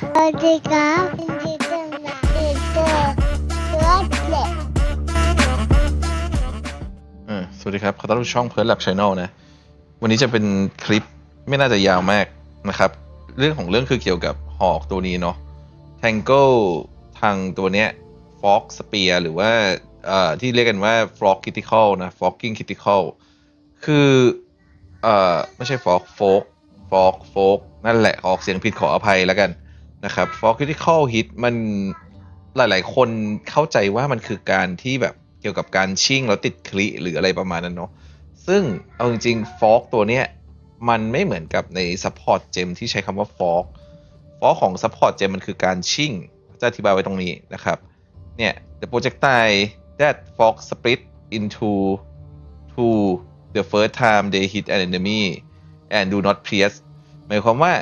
สวัสดีครับยินดีต้อนรับสู่รถเล็กเออสวัสดีครับขอต้อนรับช่องเพิร์ลแลบชานอลนะ วันนี้จะเป็นคลิปไม่น่าจะยาวมากนะครับ เรื่องของเรื่องคือเกี่ยวกับหอกตัวนี้เนาะ Tangle ทางตัวเนี้ย Fox Spear หรือว่าเอ่อที่เรียกกันว่า Frog Critical นะ Fogging Critical คือเอ่อไม่ใช่ Frog Fog Fog Fog นั่นแหละออกเสียงผิดขออภัยแล้วกัน นะครับ Frog Critical Hit มันหลาย ๆ คนเข้าใจว่ามันคือการที่แบบเกี่ยวกับการชิ่งแล้วติดคลิหรืออะไรประมาณนั้นเนาะซึ่งเอาจริงๆ Fog ตัวเนี้ยมันไม่เหมือนกับใน Support Gem ที่ใช้คำว่า Fog Fog ของ Support Gem มันคือการชิ่งจะอธิบายไว้ตรงนี้นะครับเนี่ย the projectile that fog split into two the first time they hit an enemy and do not pierce หมายความว่า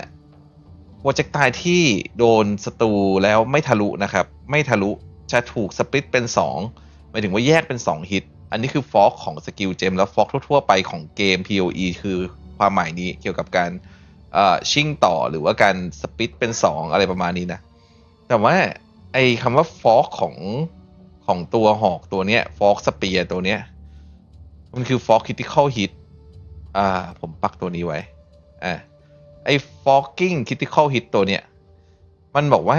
โปรเจกตายที่โดนศัตรูแล้วไม่ทะลุนะครับ ไม่ทะลุจะถูกสปลิตเป็น2หมายถึงว่าแยกเป็น 2 ฮิต อันนี้คือฟอกของสกิลเจมแล้วฟอกทั่วๆไปของเกม PoE คือความหมายนี้เกี่ยวกับการชิ่งต่อหรือว่าการสปลิตเป็น 2 อะไรประมาณนี้นะ แต่ว่าไอ้คำว่าฟอกของของตัวหอกตัวเนี้ยฟอกสเปียตัวเนี้ยมันคือฟอกคิติคอลฮิตอ่าผมปักตัวนี้ไว้อ่า ไอ้ Fogging Critical Hit ตัวเนี้ยมันบอกว่า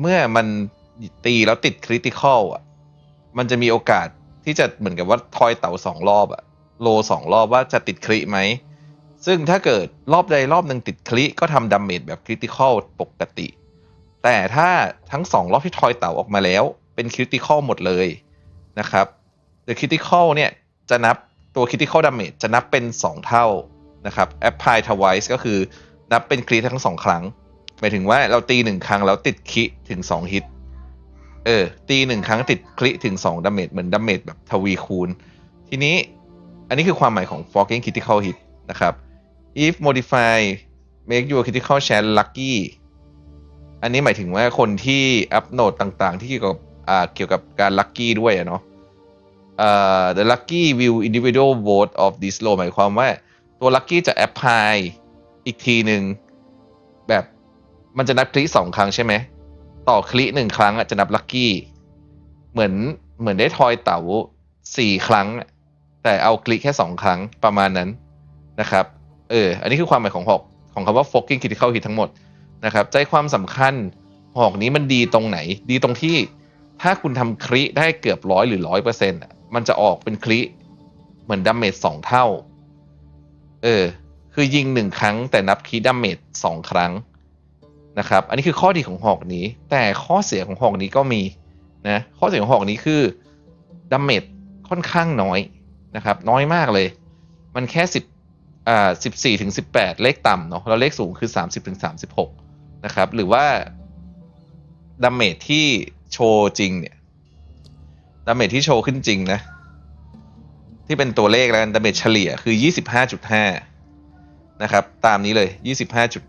เมื่อมันตีแล้วติด Critical อะ มันจะมีโอกาสที่จะเหมือนกับว่าทอยเต่าสองรอบอะโลสองรอบว่าจะติดคริไหม ซึ่งถ้าเกิดรอบใดรอบหนึ่งติดคริก็ทำดาเมจแบบ Critical ปกติ แต่ถ้าทั้งสองรอบที่ทอยเต่าออกมาแล้วเป็น Critical หมดเลยนะครับ The Critical เนี่ยจะนับตัว Critical Damage จะนับเป็น 2 เท่านะครับ Apply twice ก็คือ นับเป็นคริทั้งสองครั้ง หมายถึงว่าเราตีหนึ่งครั้งแล้วติดคริถึงสองฮิต เออ ตีหนึ่งครั้งติดคริถึง2ดาเมจเหมือนดาเมจแบบทวีคูณ ทีนี้อันนี้คือความหมายของ fogging critical hit นะครับ if modify make your critical chance lucky อันนี้หมายถึงว่าคนที่อัพโหนดต่างๆ ที่เกี่ยวกับอ่าเกี่ยวกับการ lucky ด้วยอะเนาะอ่า the lucky will individual vote of this law หมายความว่าตัว lucky จะ apply อีกทีหนึ่งแบบมันจะนับคลิสองครั้งใช่ไหม ต่อคลิหนึ่งครั้งอะจะนับลัคกี้ เหมือนเหมือนได้ทอยเต๋าสี่ครั้ง แต่เอาคลิแค่สองครั้งประมาณนั้นนะครับ เออ อันนี้คือความหมายของหอกของคำว่า fogging critical hit ทั้งหมดนะครับ ใจความสำคัญหอกนี้มันดีตรงไหน ดีตรงที่ถ้าคุณทำคลิได้เกือบร้อยหรือร้อยเปอร์เซ็นต์มันจะออกเป็นคลิเหมือนดาเมจสองเท่า เออ คือยิงหนึ่งครั้งแต่นับคีดาเมจสองครั้งนะครับ อันนี้คือข้อดีของหอกนี้ แต่ข้อเสียของหอกนี้ก็มีนะข้อเสียของหอกนี้คือดาเมจค่อนข้างน้อยนะครับ น้อยมากเลย มันแค่สิบอ่าสิบสี่ถึงสิบแปดเลขต่ำเนาะแล้วเลขสูงคือสามสิบถึงสามสิบหกนะครับ หรือว่าดาเมจที่โชว์จริงเนี่ยดาเมจที่โชว์ขึ้นจริงนะ ที่เป็นตัวเลขแล้วกันดาเมจเฉลี่ยคือยี่สิบห้าจุดห้า นะครับ ตามนี้เลยยี่สิบห้าจุด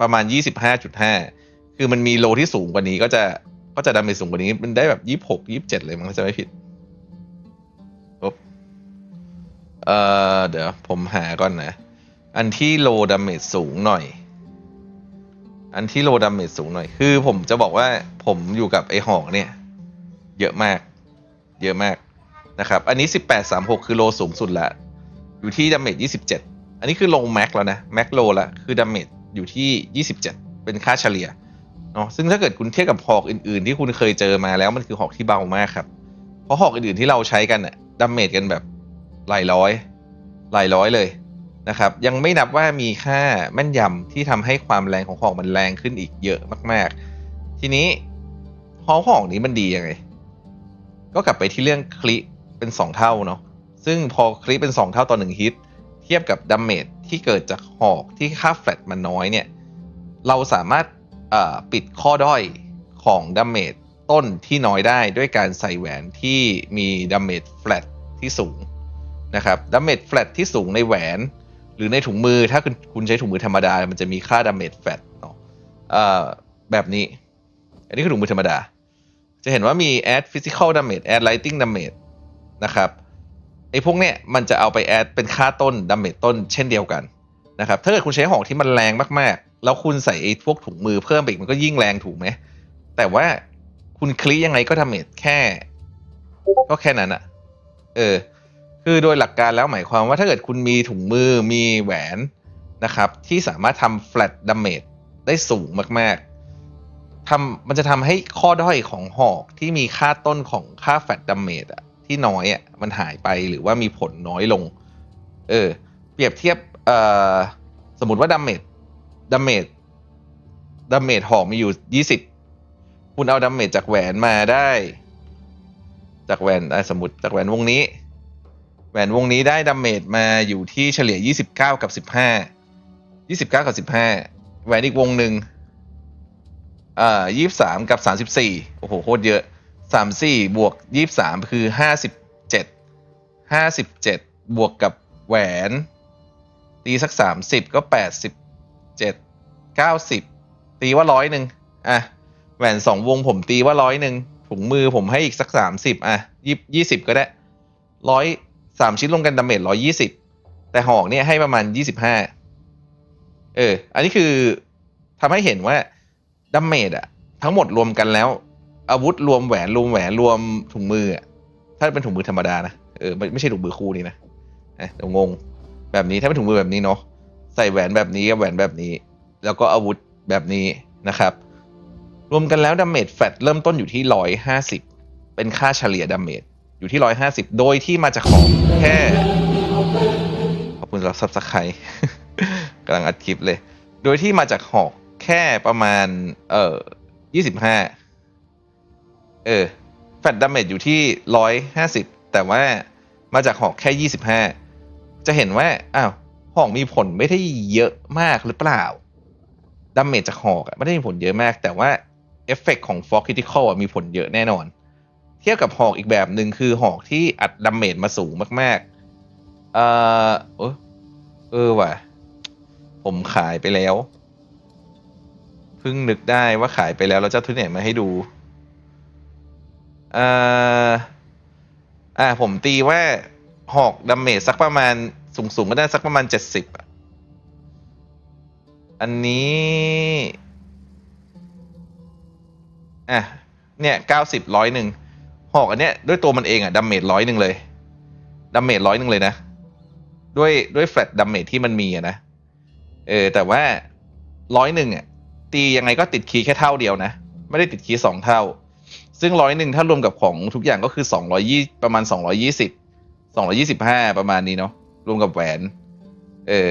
ประมาณยี่สิบห้าจุดห้าคือมันมีโลที่สูงกว่านี้ก็จะก็จะดาเมจสูงกว่านี้ มันได้แบบยี่สิบหกยี่สิบเจ็ดเลยมั้งจะไม่ผิดปเอ่อเดี๋ยวผมหาก่อนนะ อันที่โลดาเมจสูงหน่อย อันที่โลดาเมจสูงหน่อย คือผมจะบอกว่าผมอยู่กับไอหอกเนี่ย เยอะมาก เยอะมากนะครับ อันนี้ 1836 คือโลสูงสุดละ อยู่ที่ดาเมจ27 อันนี้คือลงแม็กแล้วนะแม็กโลละคือดาเมจอยู่ที่ 27 เป็นค่าเฉลี่ยเนาะซึ่งถ้าเกิดคุณเทียบกับหอกอื่นๆ ที่คุณเคยเจอมาแล้วมันคือหอกที่เบามากครับ เพราะหอกอื่นๆที่เราใช้กันอะดาเมจกันแบบหลายร้อยหลายร้อยเลยนะครับ ยังไม่นับว่ามีค่าแม่นยำที่ทำให้ความแรงของหอกมันแรงขึ้นอีกเยอะมาก ๆ ทีนี้หอกหอกนี้มันดียังไง ก็กลับไปที่เรื่องคลิเป็น 2 เท่าเนาะซึ่งพอคลิเป็น 2 เท่าต่อ1ฮิต เทียบกับดาเมจที่เกิดจากหอกที่ค่าแฟลตมันน้อยเนี่ย เราสามารถปิดข้อด้อยของดาเมจต้นที่น้อยได้ด้วยการใส่แหวนที่มีดาเมจแฟลตที่สูงนะครับดาเมจแฟลตที่สูงในแหวน หรือในถุงมือถ้าคุณคุณใช้ถุงมือธรรมดา มันจะมีค่าดาเมจแฟลตเนาะแบบนี้ อันนี้คือถุงมือธรรมดา จะเห็นว่ามี add physical damage add lighting damage นะครับ ไอ้พวกเนี้ยมันจะเอาไป add เป็นค่าต้น damage ต้นเช่นเดียวกันนะครับถ้าเกิดคุณใช้หอกที่มันแรงมากๆ แล้วคุณใส่ไอ้พวกถุงมือเพิ่มไปอีกมันก็ยิ่งแรงถูกไหมแต่ว่าคุณคลิยังไงก็ดาเมจแค่ ก็แค่นั้นอะเออ คือโดยหลักการแล้วหมายความว่าถ้าเกิดคุณมีถุงมือมีแหวนนะครับ ที่สามารถทำ flat damage ได้สูงมากๆทำมันจะทำให้ข้อด้อยของหอกที่มีค่าต้นของค่า flat damage อะ ที่น้อยอะมันหายไปหรือว่ามีผลน้อยลง เออ เปรียบเทียบเอ่อสมมติว่า damage damage damage หอกมีอยู่20คุณเอา damage จากแหวนมาได้ จากแหวนสมมติจากแหวนวงนี้ แหวนวงนี้ได้ดาเมจมาอยู่ที่เฉลี่ย29กับ15 29กับ15แหวนอีกวงหนึ่งอ่า23กับ34โอ้โหโคตรเยอะ 34บวก23คือ57 57บเจ็ดห้าสิบเจ็ดบวกกับแหวน ตีสัก30ก็87 90ตีว่าร้อยหนึ่งอะแหวนสองวงผมตีว่าร้อยหนึ่งถุงมือผมให้อีกสัก30อะยี่ยี่สิบก็ได้ร้อยสามชิ้นรวมกันดาเมจร้อยยี่สิบแต่หอกเนี่ยให้ประมาณยี่สิบห้าเออ อันนี้คือทำให้เห็นว่าดาเมจอะทั้งหมดรวมกันแล้ว อาวุธรวมแหวนรวมแหวนรวมถุงมือถ้าเป็นถุงมือธรรมดานะเออไม่ไม่ใช่ถุงมือคู่นี่นะเอะเดี๋ยวงง แบบนี้ถ้าเป็นถุงมือแบบนี้เนาะใส่แหวนแบบนี้กับแหวนแบบนี้ แล้วก็อาวุธแบบนี้นะครับ รวมกันแล้วดาเมจแฟตเริ่มต้นอยู่ที่ร้อยห้าสิบเป็นค่าเฉลี่ยดาเมจอยู่ที่ร้อยห้าสิบโดยที่มาจากของแค่ขอบคุณสำหรับซับสไครกำลังอัดคลิปเลย โดยที่มาจากหอกแค่ประมาณเอ่อยี่สิบห้า เออแฟตดาเมจอยู่ที่ร้อยห้าสิบแต่ว่ามาจากหอกแค่ยี่สิบห้าจะเห็นว่าอ้าวหอกมีผลไม่ได้เยอะมากหรือเปล่าดาเมจจากหอกไม่ได้มีผลเยอะมาก แต่ว่าเอฟเฟกของฟอร์คิติคอลมีผลเยอะแน่นอน เทียบกับหอกอีกแบบหนึ่งคือหอกที่อัดดาเมจมาสูงมากๆ เออเออเออว่ะ ผมขายไปแล้ว เพิ่งนึกได้ว่าขายไปแล้วเราจะทุนไหนมาให้ดู อ่ออ่าผมตีว่าหอกดาเมจสักประมาณสูงๆก็ได้สักประมาณเจ็ดสิบอะอันนี้อะเนี่ยเก้าสิบร้อยหนึ่งหอกอันเนี้ยด้วยตัวมันเองอะดาเมจร้อยหนึ่งเลยดาเมจร้อยหนึ่งเลยนะ ด้วยด้วยแฟลตดาเมจที่มันมีอะนะเออแต่ว่าร้อยหนึ่งอะตียังไงก็ติดคีย์แค่เท่าเดียวนะ ไม่ได้ติดคีย์สองเท่า ซึ่งร้อยหนึ่งถ้ารวมกับของทุกอย่างก็คือสองร้อยี่ประมาณสองร้อยี่สิบสองร้อยี่สิบห้าประมาณนี้เนาะรวมกับแหวน เออ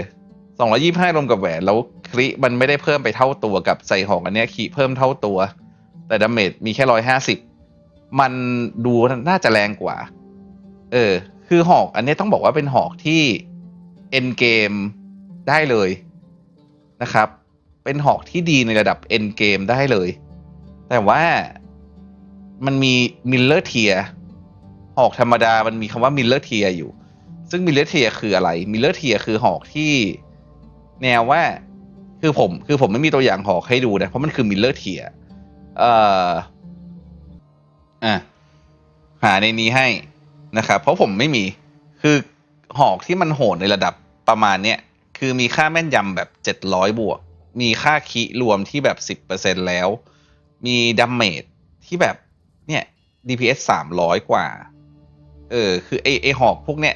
สองร้อยี่ห้ารวมกับแหวนแล้วคลิมันไม่ได้เพิ่มไปเท่าตัวกับใส่หอกอันเนี้ยคีเพิ่มเท่าตัว แต่ดาเมจมีแค่ร้อยห้าสิบมันดูน่าจะแรงกว่า เออ คือหอกอันนี้ต้องบอกว่าเป็นหอกที่เอ็นเกมได้เลยนะครับ เป็นหอกที่ดีในระดับเอ็นเกมได้เลย แต่ว่า มันมีมิลเลอร์เทียหอกธรรมดามันมีคำว่ามิลเลอร์เทียอยู่ ซึ่งมิลเลอร์เทียคืออะไรมิลเลอร์เทียคือหอกที่แนวว่าคือผม คือผมไม่มีตัวอย่างหอกให้ดูนะ เพราะมันคือมิลเลอร์เทียเอ่ออะหาในนี้ให้นะครับเพราะผมไม่มีคือหอกที่มันโหดในระดับประมาณเนี้ยคือมีค่าแม่นยำแบบเจ็ดร้อยบวก มีค่าคีรวมที่แบบสิบเปอร์เซ็นแล้ว มีดัมเมจที่แบบ เนี่ย DPS สามร้อยกว่า เออ คือไอไอหอกพวกเนี้ย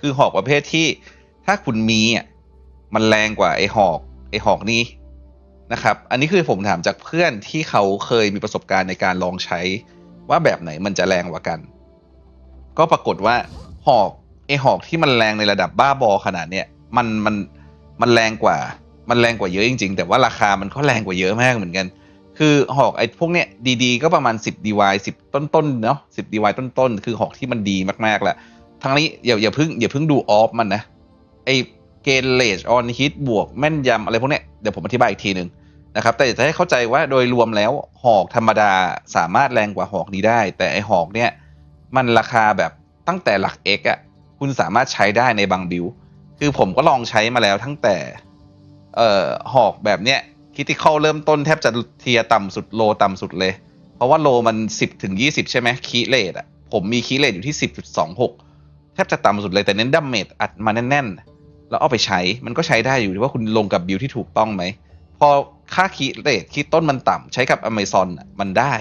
คือหอกประเภทที่ถ้าคุณมีอะ มันแรงกว่าไอหอกไอหอกนี้นะครับ อันนี้คือผมถามจากเพื่อนที่เขาเคยมีประสบการณ์ในการลองใช้ว่าแบบไหนมันจะแรงกว่ากัน ก็ปรากฏว่าหอกไอหอกที่มันแรงในระดับบ้าบอขนาดเนี้ยมันมันมันแรงกว่า มันแรงกว่าเยอะจริง ๆ แต่ว่าราคามันก็แรงกว่าเยอะมากเหมือนกัน คือหอกไอ้พวกเนี้ยดีๆ ก็ประมาณ 10 DY 10 ต้นๆเนาะ10 DY ต้นๆ คือหอกที่มันดีมากๆแหละทั้งนี้อย่าอย่าเพิ่งอย่าเพิ่งดูออฟมันนะไอเกณฑ์เลจออนฮิตบวกแม่นยำอะไรพวกเนี้ยเดี๋ยวผมอธิบายอีกทีหนึ่งนะครับแต่จะให้เข้าใจว่าโดยรวมแล้วหอกธรรมดาสามารถแรงกว่าหอกนี้ได้ แต่ไอหอกเนี่ยมันราคาแบบตั้งแต่หลัก X อะคุณสามารถใช้ได้ในบางบิลคือผมก็ลองใช้มาแล้วตั้งแต่เอ่อหอกแบบเนี้ย คิติคอลเริ่มต้นแทบจะเทียต่ำสุดโลต่ำสุดเลย เพราะว่าโลมันสิบถึงยี่สิบใช่ไหมคีเลตอะ ผมมีคีเลตอยู่ที่สิบจุดสองหกแทบจะต่ำสุดเลยแต่เน้นดัมเมจอัดมาแน่นๆ แล้วเอาไปใช้มันก็ใช้ได้อยู่ที่ว่าคุณลงกับบิลที่ถูกต้องไหม พอค่าคีย์เรทคีย์ต้นมันต่ำใช้กับ Amazon น่ะมันได้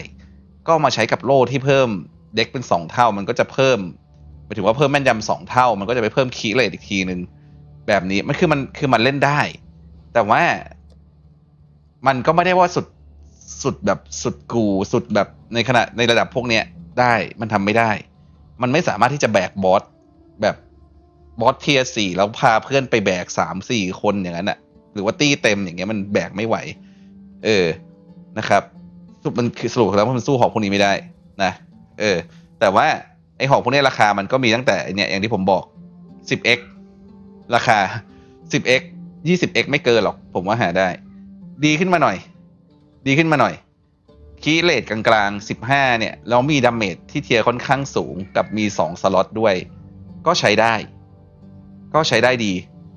ก็มาใช้กับโลที่เพิ่มเด็กเป็นสองเท่ามันก็จะเพิ่มหมายถึงว่าเพิ่มแม่นยำสองเท่า มันก็จะไปเพิ่มคีย์เรทอีกทีหนึ่งแบบนี้มันคือมันคือมันเล่นได้ แต่ว่า มันก็ไม่ได้ว่าสุดสุดแบบสุดกูสุดแบบในขณะในระดับพวกเนี้ยได้มันทำไม่ได้ มันไม่สามารถที่จะแบกบอสแบบบอสเทียสี่แล้วพาเพื่อนไปแบกสามสี่คนอย่างนั้นอะหรือว่าตี้เต็มอย่างเงี้ยมันแบกไม่ไหว เออนะครับสรุปมันคือสรุปแล้วว่ามันสู้หอกพวกนี้ไม่ได้นะเออ แต่ว่าไอหอกพวกนี้ราคามันก็มีตั้งแต่เนี่ยอย่างที่ผมบอก 10x ราคา 10x 20x ไม่เกินหรอก ผมว่าหาได้ ดีขึ้นมาหน่อย ดีขึ้นมาหน่อยคีเลทกลางๆ 15 เนี่ยแล้วมีดาเมจที่เทียร์ค่อนข้างสูงกับมี 2 สล็อตด้วย ก็ใช้ได้ ก็ใช้ได้ดี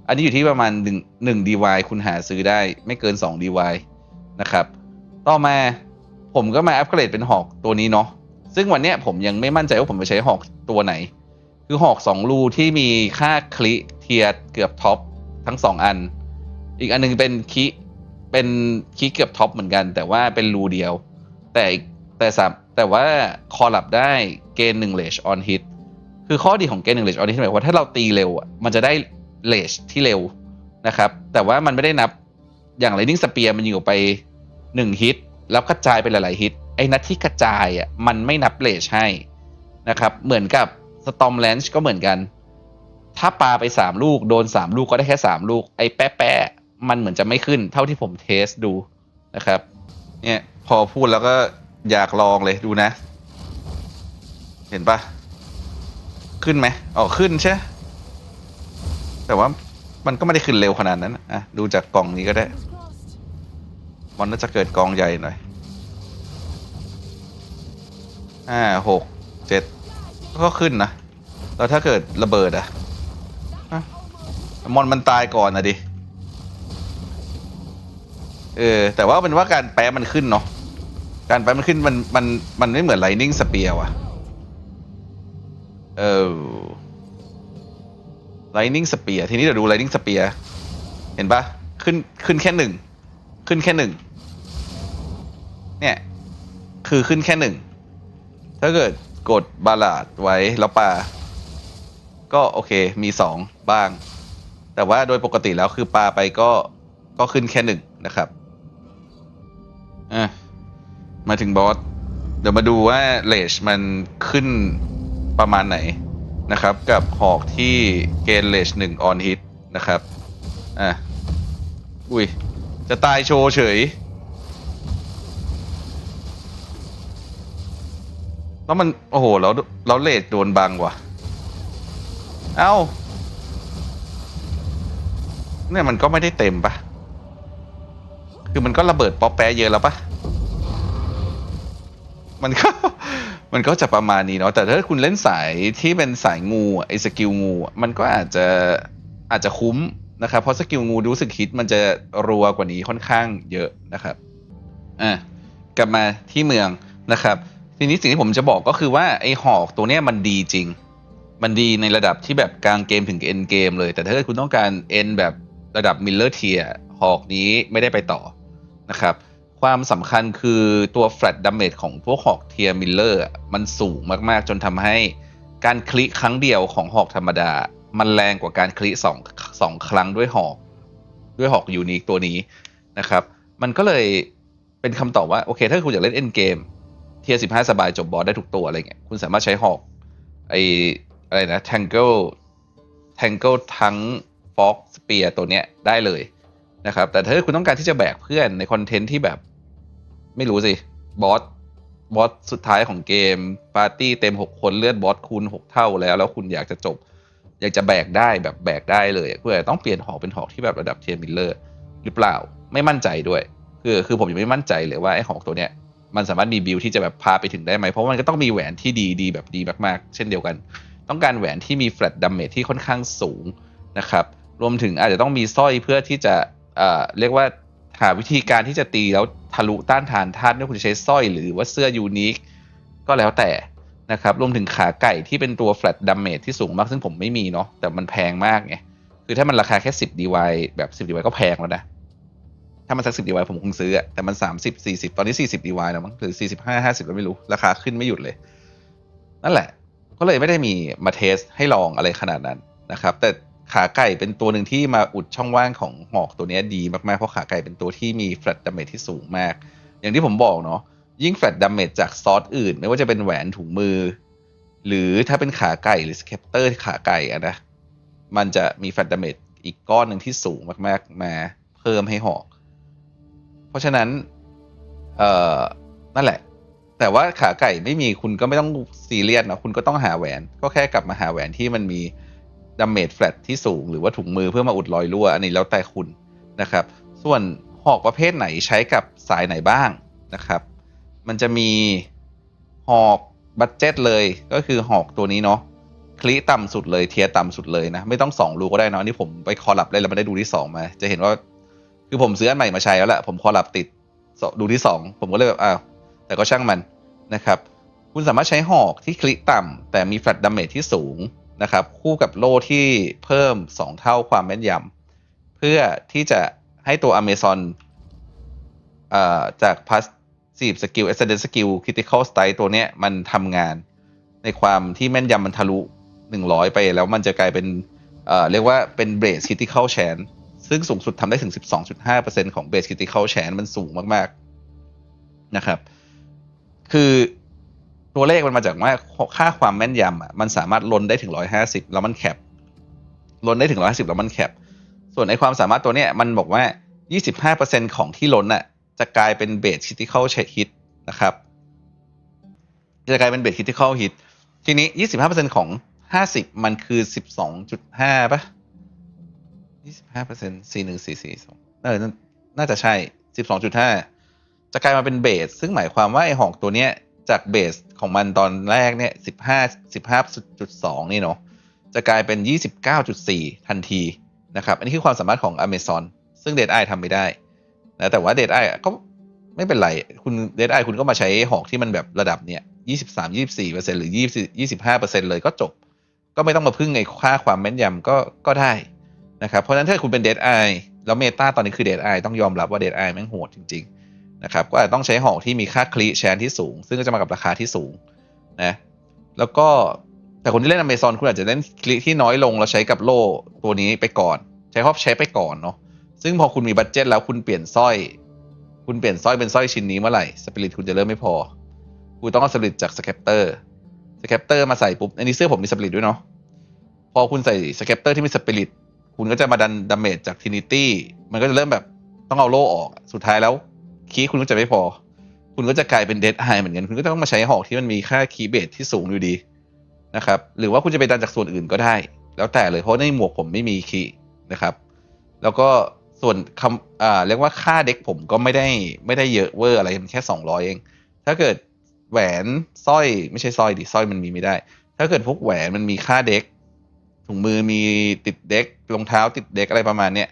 อันนี้อยู่ที่ประมาณ 1 1 DY คุณหาซื้อได้ไม่เกิน 2 DY นะครับ ต่อมาผมก็มาอัปเกรดเป็นหอกตัวนี้เนาะซึ่งวันเนี้ยผมยังไม่มั่นใจว่าผมจะใช้หอกตัวไหน คือหอกสองรูที่มีค่าคลิเทียร์เกือบท็อปทั้งสองอัน อีกอันหนึงเป็นคิ เป็นคิเกือบท็อปเหมือนกัน แต่ว่าเป็นรูเดียว แต่แต่สับแต่ว่าคอลับได้เกณฑ์หนึ่งเลชออนฮิตคือข้อดีของเกณฑ์หนึ่งเลชออนฮิตหมายว่าถ้าเราตีเร็วอะมันจะได้เลชที่เร็วนะครับ แต่ว่ามันไม่ได้นับอย่าง Lightning Spear มันอยิงออกไปหนึ่งฮิตแล้วกระจายไปหลาย ๆ ฮิตไอ้นัดที่กระจายอะมันไม่นับเลชให้นะครับ เหมือนกับ Storm Lance ก็เหมือนกัน ถ้าปาไปสามลูกโดนสามลูกก็ได้แค่สามลูก ไอ้แป๊ะแปะ มันเหมือนจะไม่ขึ้นเท่าที่ผมเทสดูนะครับ เนี่ยพอพูดแล้วก็อยากลองเลยดูนะ เห็นปะขึ้นไหมอ๋อขึ้นใช่ แต่ว่ามันก็ไม่ได้ขึ้นเร็วขนาดนั้นอะดูจากกล่องนี้ก็ได้ มันน่าจะเกิดกองใหญ่หน่อยห้าหกเจ็ดก็ขึ้นนะแล้วถ้าเกิดระเบิดอะฮะมอนมันตายก่อนนะดิ เออ แต่ว่าเป็นว่าการแปะมันขึ้นเนาะการแปะมันขึ้นมันมันมันไม่เหมือนไลนิ่งสเปียร์ว่ะ เออไลนิ่งสเปียร์ทีนี้เดี๋ยวดูไลนิ่งสเปียร์เห็นปะขึ้นขึ้นแค่หนึ่งขึ้นแค่หนึ่งเนี่ยคือขึ้นแค่หนึ่งถ้าเกิดกดบาลาดไว้แล้วปาก็โอเคมีสองบ้าง แต่ว่าโดยปกติแล้วคือปาไปก็ก็ขึ้นแค่หนึ่งนะครับ อะมาถึงบอส เดี๋ยวมาดูว่าเลชมันขึ้นประมาณไหนนะครับ กับหอกที่เกณฑ์เลชหนึ่งออนฮิตนะครับ อะ อุ้ย จะตายโชว์เฉย แล้วมัน โอ้โห แล้วแล้วเลดโดนบังว่ะ เอ้า เนี่ยมันก็ไม่ได้เต็มปะ คือมันก็ระเบิดป๊อปแปะเยอะแล้วปะมันก็ มันก็จะประมาณนี้เนาะแต่ถ้าคุณเล่นสายที่เป็นสายงูไอ้สกิลงู มันก็อาจจะอาจจะคุ้มนะครับเพราะสกิลงูรู้สึกฮิตมันจะรัวกว่านี้ค่อนข้างเยอะนะครับอะกลับมาที่เมืองนะครับทีนี้สิ่งที่ผมจะบอกก็คือว่าไอ้หอกตัวเนี้ยมันดีจริง มันดีในระดับที่แบบกลางเกมถึงเอ็นเกมเลย แต่ถ้าคุณต้องการเอ็นแบบระดับมิลเลอร์เทียหอกนี้ไม่ได้ไปต่อ นะครับ ความสำคัญคือตัวแฟลตดัมเมจของพวกหอกเทียมิลเลอร์มันสูงมากๆ จนทำให้การคลิกครั้งเดียวของหอกธรรมดา มันแรงกว่าการคลิกสองสองครั้งด้วยหอก ด้วยหอกยูนิคตัวนี้นะครับ มันก็เลยเป็นคำตอบว่า โอเค ถ้าคุณอยากเล่นเอ็นเกมเทียสิบห้าสบายจบบอสได้ทุกตัวอะไรเงี้ยคุณสามารถใช้หอกไออะไรนะ tangle tangle ทั้ง fox spear ตัวเนี้ยได้เลย นะครับ แต่ถ้าคุณต้องการที่จะแบกเพื่อนในคอนเทนต์ที่แบบ ไม่รู้สิบอสบอสสุดท้ายของเกม ปาร์ตี้เต็ม 6 คนเลือดบอสคูณ 6 เท่าแล้ว แล้วคุณอยากจะจบ อยากจะแบกได้แบบแบกได้เลยเพื่อต้องเปลี่ยนหอกเป็นหอกที่แบบระดับเทียมิลเลอร์หรือเปล่าไม่มั่นใจด้วย คือคือผมยังไม่มั่นใจเลยว่าไอ้หอกตัวเนี้ยมันสามารถมีบิลที่จะแบบพาไปถึงได้ไหม เพราะมันก็ต้องมีแหวนที่ดีดีแบบดีมากๆ เช่นเดียวกัน ต้องการแหวนที่มีแฟลตดัมเมจที่ค่อนข้างสูงนะครับ รวมถึงอาจจะต้องมีสร้อยเพื่อที่จะ เอ่อเรียกว่าหาวิธีการที่จะตีแล้วทะลุต้านทานธาตุไม่ว่าคุณจะใช้สร้อยหรือว่าเสื้อยูนิคก็แล้วแต่นะครับรวมถึงขาไก่ที่เป็นตัวแฟลตดัมเมจที่สูงมากซึ่งผมไม่มีเนาะแต่มันแพงมากไงคือถ้ามันราคาแค่สิบดีวแบบสิบดีวก็แพงแล้วนะ ถ้ามันสักสิบดีวผมคงซื้ออะแต่มันสามสิบสี่สิบตอนนี้สี่สิบดีวแล้วมั้งหรือสี่สิบห้าห้าสิบก็ไม่รู้ ราคาขึ้นไม่หยุดเลย นั่นแหละ ก็เลยไม่ได้มีมาเทสให้ลองอะไรขนาดนั้นนะครับ แต่ ขาไก่เป็นตัวหนึ่งที่มาอุดช่องว่างของหอกตัวนี้ดีมากๆ เพราะขาไก่เป็นตัวที่มีแฟลตดาเมจที่สูงมาก อย่างที่ผมบอกเนาะยิ่งแฟลตดาเมจจากซอสอื่น ไม่ว่าจะเป็นแหวนถุงมือ หรือถ้าเป็นขาไก่หรือสเคปเตอร์ขาไก่อะนะมันจะมีแฟลตดาเมจอีกก้อนหนึ่งที่สูงมากๆ มาเพิ่มให้หอก เพราะฉะนั้น เอ่อนั่นแหละ แต่ว่าขาไก่ไม่มีคุณก็ไม่ต้องซีเรียสเนาะคุณก็ต้องหาแหวน ก็แค่กลับมาหาแหวนที่มันมี ดาเมจแฟลตที่สูงหรือว่าถุงมือเพื่อมาอุดรอยรั่วอันนี้แล้วแต่คุณนะครับ ส่วนหอกประเภทไหนใช้กับสายไหนบ้างนะครับ มันจะมีหอกบัตเจ็ตเลยก็คือหอกตัวนี้เนาะคลิต่ำสุดเลยเทียต่ำสุดเลยนะ ไม่ต้องสองรูก็ได้เนาะอันนี่ผมไปคอลับได้แล้วไม่ได้ดูที่สองมา จะเห็นว่า คือผมซื้ออันใหม่มาใช้แล้วแหละผมคอลับติดดูที่สองผมก็เลยแบบอ้าวแต่ก็ช่างมันนะครับ คุณสามารถใช้หอกที่คลิต่ำแต่มีแฟลตดาเมจที่สูง นะครับคู่กับโล่ที่เพิ่ม 2 เท่าความแม่นยำเพื่อที่จะให้ตัว Amazon อ่าจากพัสซีฟสกิล Ascendant Skill Critical Strike ตัวเนี้ยมันทำงานในความที่แม่นยำมันทะลุ 100 ไปแล้วมันจะกลายเป็นเอ่อเรียกว่าเป็น Base Critical Chance ซึ่งสูงสุดทำได้ถึง 12.5%ของ Base Critical Chance มันสูงมาก ๆ นะครับ คือ ตัวเลขมันมาจากว่าค่าความแม่นยำอะมันสามารถลนได้ถึง150แล้วมันแคปลนได้ถึง150แล้วมันแคปส่วนในความสามารถตัวเนี้ยมันบอกว่า25%ของที่ลนอะจะกลายเป็นเบสคิติคอลเชฮิตนะครับ จะกลายเป็นเบสคิติคอลฮิตทีนี้25%ของ50มันคือ12.5ป่ะ25% 41442เออนั่หนึ่งสี่สี่สองเออน่าจะใช่12.5จะกลายมาเป็นเบสซึ่งหมายความว่าไอหอกตัวเนี้ย จากเบสของมันตอนแรกเนี่ย15 15.2นี่เนาะจะกลายเป็น29.4ทันทีนะครับ อันนี้คือความสามารถของ Amazon ซึ่ง Dead Eye ทำไม่ได้นะแต่ว่า Dead Eye ก็ไม่เป็นไร คุณ Dead Eye คุณก็มาใช้หอกที่มันแบบระดับเนี่ย23 24เหรือ20 25เลยก็จบ ก็ไม่ต้องมาพึ่งไอ้ค่าความแม่นยำก็ก็ได้นะครับ เพราะฉะนั้นถ้าคุณเป็น Dead Eye แล้วเมตาตอนนี้คือ Dead Eye ต้องยอมรับว่า Dead Eye แม่งโหดจริง ๆ นะครับก็อาจจะต้องใช้หอกที่มีค่าคลีแชนที่สูง ซึ่งก็จะมากับราคาที่สูงนะแล้วก็แต่คนที่เล่น Amazon คุณอาจจะเล่นคลิที่น้อยลงแล้วใช้กับโล่ตัวนี้ไปก่อน ใช้ครอบใช้ไปก่อนเนาะซึ่งพอคุณมีบัตเจ็ตแล้วคุณเปลี่ยนสร้อย คุณเปลี่ยนสร้อยเป็นสร้อยชิ้นนี้เมื่อไหร่สปิริตคุณจะเริ่มไม่พอคุณต้องเอาสปิริตจากสแคปเตอร์สแคปเตอร์มาใส่ปุ๊บอันนี้เสื้อผมมีสปิริตด้วยเนาะพอคุณใส่สแคปเตอร์ที่มีสปิริตคุณก็จะมาดันดาเมจจากทินิตี้มันก็จะเริ่มแบบต้องเอาโล่ออกสุดท้ายแล้ว คีย์คุณก็จะไม่พอ คุณก็จะกลายเป็นเดดไอเหมือนกัน คุณก็ต้องมาใช้หอกที่มันมีค่าคีย์เบสที่สูงอยู่ดีนะครับ หรือว่าคุณจะไปดันจากส่วนอื่นก็ได้ แล้วแต่เลยเพราะในหมวกผมไม่มีคีย์นะครับ แล้วก็ส่วนคำอ่าเรียกว่าค่าเด็กผมก็ไม่ได้ไม่ได้เยอะเวอร์อะไรมันแค่สองร้อยเอง ถ้าเกิดแหวนสร้อยไม่ใช่สร้อยดิสร้อยมันมีไม่ได้ ถ้าเกิดพวกแหวนมันมีค่าเด็กถุงมือมีติดเด็กรองเท้าติดเด็กอะไรประมาณเนี้ย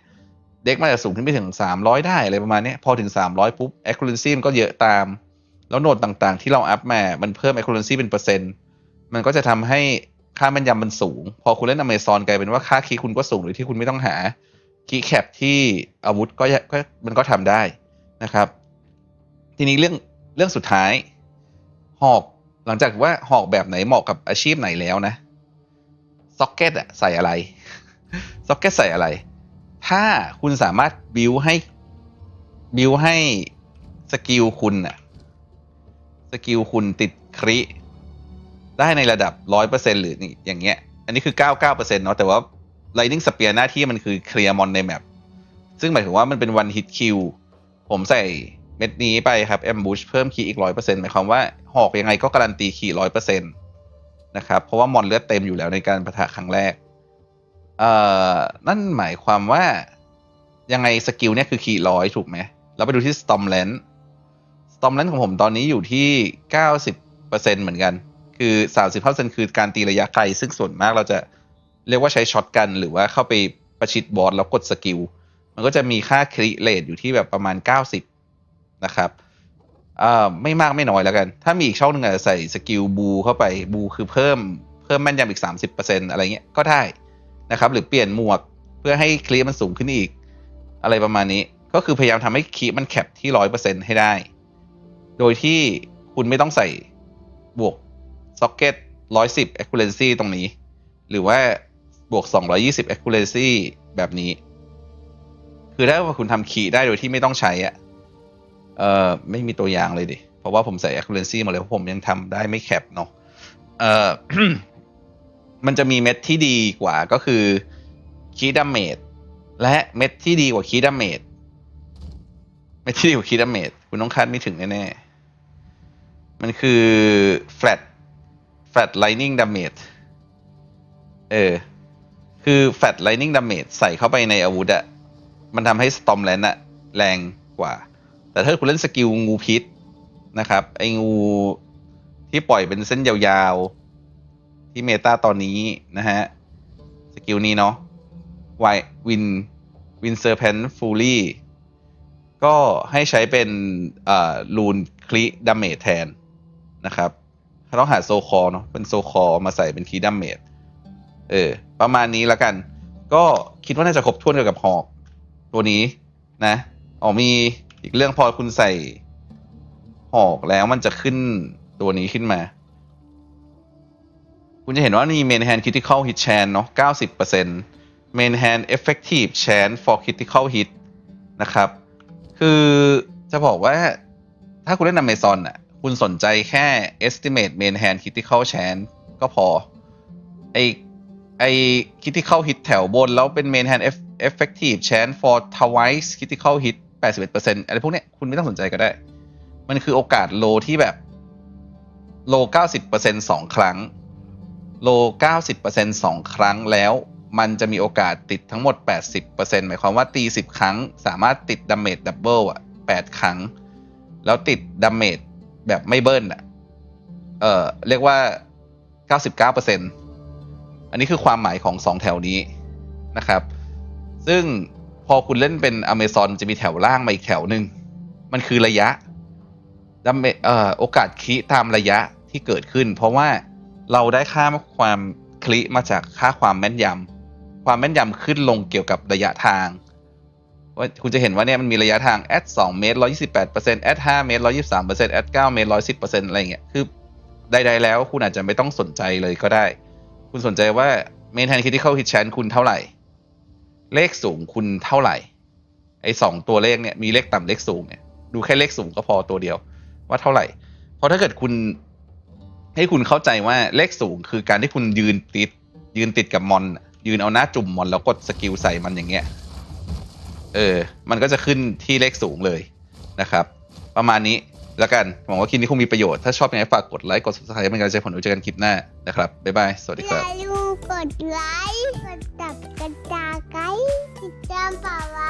เด็กมันจะสูงขึ้นไปถึงสามร้อยได้อะไรประมาณนี้พอถึงสามร้อยปุ๊บ accuracy มันก็เยอะตาม แล้วโหนดต่างๆ ที่เราอัพมา มันเพิ่ม accuracy เป็นเปอร์เซ็นต์ มันก็จะทำให้ค่าแม่นยำมันสูง พอคุณเล่นอเมซอนกลายเป็นว่าค่าคีย์คุณก็สูงโดยที่คุณไม่ต้องหาคีย์แคปที่อาวุธก็ก็มันก็ทำได้นะครับ ทีนี้เรื่องเรื่องสุดท้าย หอกหลังจากว่าหอกแบบไหนเหมาะกับอาชีพไหนแล้วนะซ็อกเก็ตอะใส่อะไรซ็อกเก็ตใส่อะไร ถ้าคุณสามารถบิวให้บิวให้สกิลคุณอะสกิลคุณติดคริได้ในระดับร้อยเปอร์เซ็นหรือนี่อย่างเงี้ย อันนี้คือเก้าเก้าเปอร์เซ็นต์เนาะแต่ว่า Lightning Spear หน้าที่มันคือเคลียร์มอนในแมปซึ่งหมายถึงว่ามันเป็น one hit kill ผมใส่เม็ดนี้ไปครับ ambush เพิ่มคีอีกร้อยเปอร์เซ็นต์หมายความว่า หอกยังไงก็การันตีคีร้อยเปอร์เซ็นต์นะครับ เพราะว่ามอนเลือดเต็มอยู่แล้วในการประทะครั้งแรก เอ่อนั่นหมายความว่ายังไงสกิลเนี่ยคือคีย์ร้อยถูกไหม เราไปดูที่ Stormland Stormland ของผมตอนนี้อยู่ที่เก้าสิบเปอร์เซ็นต์เหมือนกัน คือสามสิบเปอร์เซ็นคือการตีระยะไกล ซึ่งส่วนมากเราจะเรียกว่าใช้ช็อตกัน หรือว่าเข้าไปประชิดบอสแล้วกดสกิล มันก็จะมีค่าคริเลตอยู่ที่แบบประมาณเก้าสิบนะครับอ่าไม่มากไม่น้อยแล้วกัน ถ้ามีอีกช่องหนึ่งอาจจะใส่สกิลบูเข้าไปบูคือเพิ่มเพิ่มแม่นยำอีกสามสิบเปอร์เซ็นอะไรเงี้ยก็ได้ นะครับ หรือเปลี่ยนหมวกเพื่อให้คลีมันสูงขึ้นอีก อะไรประมาณนี้ ก็คือพยายามทำให้คีมันแคปที่ร้อยเปอร์เซ็นให้ได้ โดยที่คุณไม่ต้องใส่บวกซ็อกเก็ตร้อยสิบ accuracy ตรงนี้ หรือว่าบวกสองร้อยี่สิบ accuracy แบบนี้ คือถ้าว่าคุณทำคีย์ได้โดยที่ไม่ต้องใช้อะเอ่อไม่มีตัวอย่างเลยดิ เพราะว่าผมใส่ accuracy มาเลยเพราะผมยังทำได้ไม่แคปเนาะเอ่อ มันจะมีเม็ดที่ดีกว่าก็คือคีย์ดาเมจและเม็ดที่ดีกว่าคีย์ดาเมจเม็ดที่ดีกว่าคีย์ดาเมจคุณต้องคาดไม่ถึงแน่ๆ มันคือ flat flat lightning damage เออ คือ flat lightning damage ใส่เข้าไปในอาวุธอะมันทำให้ stormland อะแรงกว่า แต่ถ้าคุณเล่นสกิลงูพิษนะครับ ไอ้งูที่ปล่อยเป็นเส้นยาวๆ ที่เมตาตอนนี้นะฮะ สกิลนี้เนาะไววินวินเซอร์เพนฟูลี่ก็ให้ใช้เป็นลูนคลิดาเมจแทนนะครับต้องหาโซคอเนาะเป็นโซคอมาใส่เป็นคีดาเมจเออ ประมาณนี้แล้วกัน ก็คิดว่าน่าจะครบถ้วนเกี่ยวกับหอก ตัวนี้นะอ๋อมีอีกเรื่องพอคุณใส่หอกแล้วมันจะขึ้นตัวนี้ขึ้นมา คุณจะเห็นว่านี่ main hand critical hit chance เนาะ90% main hand effective chance for critical hit นะครับ คือจะบอกว่าถ้าคุณเล่น Amazon อะ คุณสนใจแค่ estimate main hand critical chance ก็พอ ไอไอ critical hit แถวบน แล้วเป็น main hand eff- effective chance for twice critical hit 81%อะไรพวกเนี้ยคุณไม่ต้องสนใจก็ได้ มันคือโอกาสโลที่แบบโล 90%สองครั้ง โล 90%สองครั้งแล้ว มันจะมีโอกาสติดทั้งหมด 80%หมายความว่าตี 10 ครั้ง สามารถติดดาเมจดับเบิลอะ 8 ครั้ง แล้วติดดาเมจแบบไม่เบิ้ลอะ เอ่อเรียกว่า 99%อันนี้คือความหมายของ 2 แถวนี้นะครับ ซึ่งพอคุณเล่นเป็นอเมซอนจะมีแถวล่างมาอีกแถวหนึ่ง มันคือระยะดาเมจเอ่อโอกาสคิตามระยะที่เกิดขึ้น เพราะว่า เราได้ค่าความคลิมาจากค่าความแม่นยำความแม่นยำขึ้นลงเกี่ยวกับระยะทางว่าคุณจะเห็นว่าเนี่ยมันมีระยะทาง at 2เมตร128% at 5เมตร123% at 9เมตร110%อะไรเงี้ย คือใดๆแล้วคุณอาจจะไม่ต้องสนใจเลยก็ได้ คุณสนใจว่า main hand critical hit chance คุณเท่าไหร่ เลขสูงคุณเท่าไหร่ ไอ้สองตัวเลขเนี่ยมีเลขต่ำเลขสูงเนี่ย ดูแค่เลขสูงก็พอตัวเดียวว่าเท่าไหร่ เพราะถ้าเกิดคุณ ให้คุณเข้าใจว่าเลขสูงคือการที่คุณยืนติด ยืนติดกับมอน ยืนเอาหน้าจุ่มมอนแล้วกดสกิลใส่มันอย่างเงี้ย เออ มันก็จะขึ้นที่เลขสูงเลยนะครับ ประมาณนี้แล้วกัน หวังว่าคลิปนี้คงมีประโยชน์ ถ้าชอบยังไงฝากกดไลค์ กด subscribe เป็นกำลังใจผมไว้เจอกันคลิปหน้านะครับ บ๊ายบาย สวัสดีครับย่าลืมกดไลค์ กดตับกระจาไกด์ติดตามป่าว